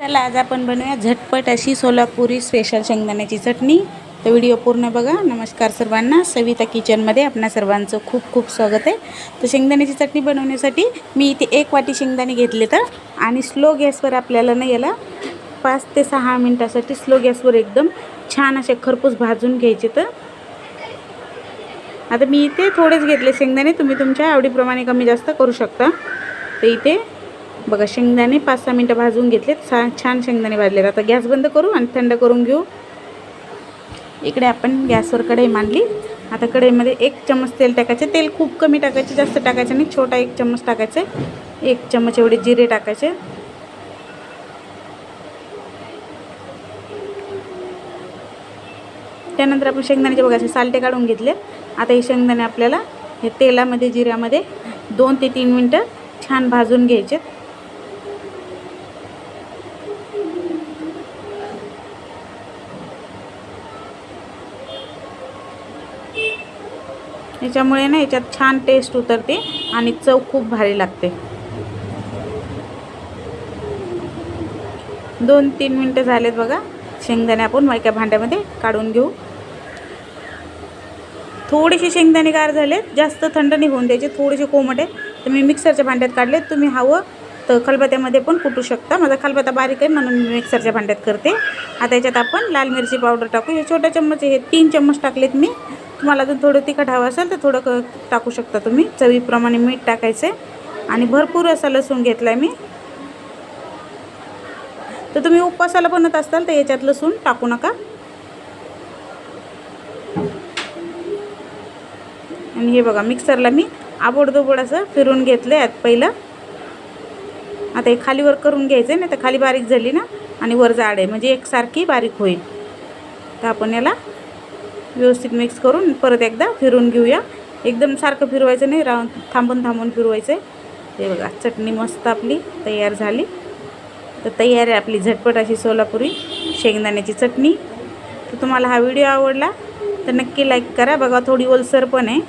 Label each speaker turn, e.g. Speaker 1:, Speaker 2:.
Speaker 1: चला आज आपण बनवूया झटपट अशी सोलापुरी स्पेशल शेंगदाण्याची चटणी. तर व्हिडिओ पूर्ण बघा. नमस्कार सर्वांना. सविता किचनमध्ये आपणा सर्वांचं खूप खूप स्वागत आहे. तर शेंगदाण्याची चटणी बनवण्यासाठी मी इथे एक वाटी शेंगदाणे घेतले तर आणि स्लो गॅसवर आपल्याला ना याला पाच ते सहा मिनटासाठी स्लो गॅसवर एकदम छान असे खरपूस भाजून घ्यायचे तर. आता मी इथे थोडेच घेतले शेंगदाणे. तुम्ही तुमच्या आवडीप्रमाणे कमी जास्त करू शकता. तर इथे बघा शेंगदाणे पाच सहा मिनटं भाजून घेतले छान छान शेंगदाणे भाजले आता गॅस बंद करू आणि थंड करून घेऊ. इकडे आपण गॅसवर कढई मांडली. आता कढईमध्ये एक चम्मच तेल टाकायचे. तेल खूप कमी टाकायचे जास्त टाकायचं नाही. छोटा एक चम्मच टाकायचे. एक चम्मच एवढे जिरे टाकायचे. त्यानंतर आपण शेंगदाण्याचे बघायचे सालटे काढून घेतले. आता हे शेंगदाणे आपल्याला हे तेलामध्ये जिऱ्यामध्ये दोन ते तीन मिनटं छान भाजून घ्यायचे याच्यामुळे ना याच्यात छान टेस्ट उतरते आणि चव खूप भारी लागते. दोन तीन मिनटं झालेत बघा. शेंगदाणे आपण एका भांड्यामध्ये काढून घेऊ. थोडेसे शेंगदाणे गार झालेत. जास्त थंड नाही होऊन द्यायचे. थोडेसे कोमट आहे तर मी मिक्सरच्या भांड्यात काढले तुम्ही हवं तर खलबत्यामध्ये पण कुटू शकता. माझा खलबत्ता बारीक आहे म्हणून मी मिक्सरच्या भांड्यात करते. आता याच्यात आपण लाल मिरची पावडर टाकू. हे छोट्या चम्मच हे तीन चम्मच टाकलेत मी. तुम्हाला जर थोडं तिखट हवं असेल तर थोडं क टाकू शकता तुम्ही. चवीप्रमाणे मीठ टाकायचं. आहे आणि भरपूर असा लसूण घेतला आहे मी. तर तुम्ही उपवासाला बनत असाल तर याच्यात लसूण टाकू नका. आणि हे बघा मिक्सरला मी आबोडदोबोड असं फिरून घेतलं आहे पहिलं. आता हे खालीवर करून घ्यायचं आहे नाही तर खाली बारीक झाली ना आणि वर जाड आहे. म्हणजे एकसारखी बारीक होईल. तर आपण याला व्यवस्थित मिक्स करून परत एकदा फिरून घेऊया. एकदम सारखं फिरवायचं नाही राहून थांबून थांबून फिरवायचं आहे हे बघा चटणी मस्त आपली तयार झाली. तर तयार आहे आपली झटपट अशी सोलापुरी शेंगदाण्याची चटणी. तर तुम्हाला हा व्हिडिओ आवडला तर नक्की लाईक करा. बघा थोडी ओलसर पण आहे.